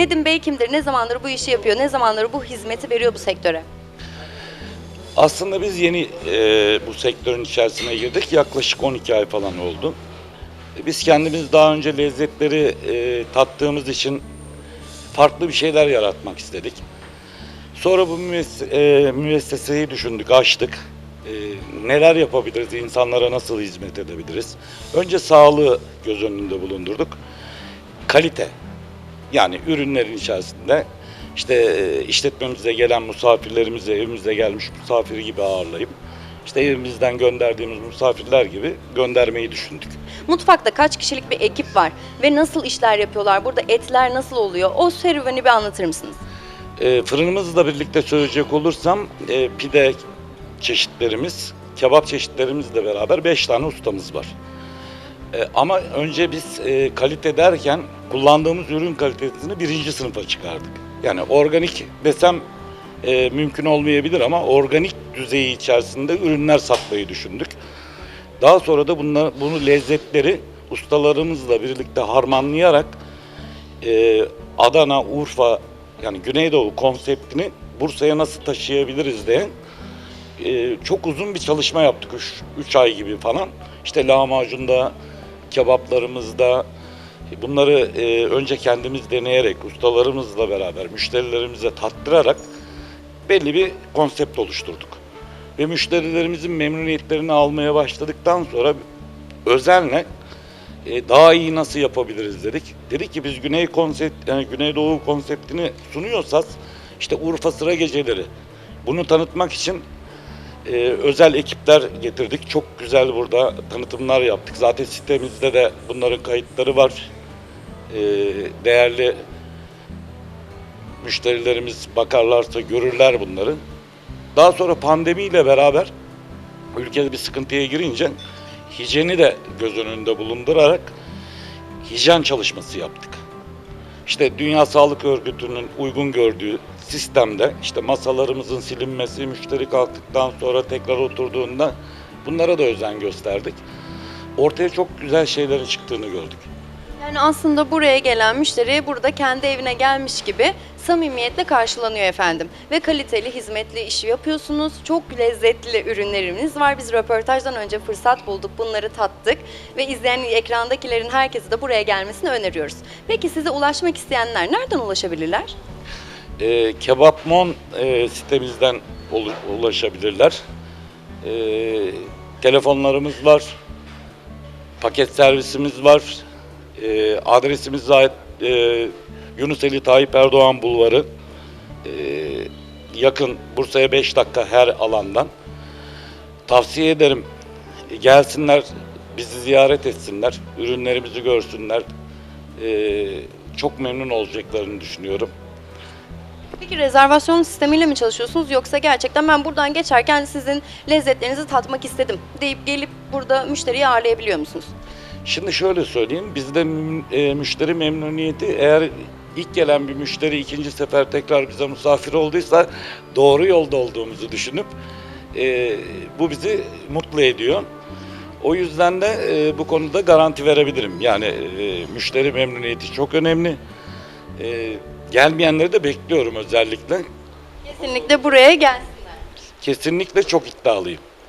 Nedim Bey kimdir? Ne zamandır bu işi yapıyor? Ne zamandır bu hizmeti veriyor bu sektöre? Aslında biz yeni e, bu sektörün içerisine girdik. Yaklaşık 12 ay falan oldu. E, Biz kendimiz daha önce lezzetleri e, tattığımız için farklı bir şeyler yaratmak istedik. Sonra bu e, müesseseyi düşündük, açtık. E, neler yapabiliriz, insanlara nasıl hizmet edebiliriz? Önce sağlığı göz önünde bulundurduk. Kalite, yani ürünlerin içerisinde işte e, işletmemize gelen misafirlerimizi evimize gelmiş misafiri gibi ağırlayıp işte evimizden gönderdiğimiz misafirler gibi göndermeyi düşündük. Mutfakta kaç kişilik bir ekip var ve nasıl işler yapıyorlar? Burada etler nasıl oluyor? O serüveni bir anlatır mısınız? E, fırınımızla birlikte söyleyecek olursam e, pide çeşitlerimiz, kebap çeşitlerimizle beraber 5 tane ustamız var. E, ama önce biz e, kalite derken kullandığımız ürün kalitesini birinci sınıfa çıkardık. Yani organik desem e, mümkün olmayabilir ama organik düzeyi içerisinde ürünler satmayı düşündük. Daha sonra da bunlar, bunu lezzetleri ustalarımızla birlikte harmanlayarak e, Adana, Urfa yani Güneydoğu konseptini Bursa'ya nasıl taşıyabiliriz diye e, çok uzun bir çalışma yaptık. 3 ay gibi falan. İşte lahmacunda, kebaplarımızda e, bunları e, önce kendimiz deneyerek, ustalarımızla beraber, müşterilerimize tattırarak belli bir konsept oluşturduk. Ve müşterilerimizin memnuniyetlerini almaya başladıktan sonra özenle e, daha iyi nasıl yapabiliriz dedik. Dedik ki biz Güney konsept, yani Güneydoğu konseptini sunuyorsak işte Urfa sıra geceleri. Bunu tanıtmak için e, özel ekipler getirdik. Çok güzel burada tanıtımlar yaptık. Zaten sitemizde de bunların kayıtları var. E, değerli müşterilerimiz bakarlarsa görürler bunları. Daha sonra pandemiyle beraber ülkede bir sıkıntıya girince hijyeni de göz önünde bulundurarak hijyen çalışması yaptık. İşte Dünya Sağlık Örgütü'nün uygun gördüğü sistemde işte masalarımızın silinmesi, müşteri kalktıktan sonra tekrar oturduğunda bunlara da özen gösterdik. Ortaya çok güzel şeylerin çıktığını gördük. Yani aslında buraya gelen müşteri burada kendi evine gelmiş gibi samimiyetle karşılanıyor efendim. Ve kaliteli, hizmetli işi yapıyorsunuz. Çok lezzetli ürünlerimiz var. Biz röportajdan önce fırsat bulduk, bunları tattık. Ve izleyen ekrandakilerin herkesi de buraya gelmesini öneriyoruz. Peki size ulaşmak isteyenler nereden ulaşabilirler? E, Kebapmon e, sitemizden ulaşabilirler. E, telefonlarımız var. Paket servisimiz var. E, adresimiz zaten e, Yunus Ali Tayyip Erdoğan Bulvarı. E, yakın Bursa'ya 5 dakika her alandan. Tavsiye ederim. E, Gelsinler, bizi ziyaret etsinler, ürünlerimizi görsünler. E, çok memnun olacaklarını düşünüyorum. Peki rezervasyon sistemiyle mi çalışıyorsunuz yoksa gerçekten ben buradan geçerken sizin lezzetlerinizi tatmak istedim deyip gelip burada müşteriyi ağırlayabiliyor musunuz? Şimdi şöyle söyleyeyim, bizde e, müşteri memnuniyeti eğer ilk gelen bir müşteri ikinci sefer tekrar bize misafir olduysa doğru yolda olduğumuzu düşünüp e, bu bizi mutlu ediyor. O yüzden de e, bu konuda garanti verebilirim. Yani e, müşteri memnuniyeti çok önemli. E, gelmeyenleri de bekliyorum özellikle. Kesinlikle buraya gelsinler. Kesinlikle çok iddialıyım.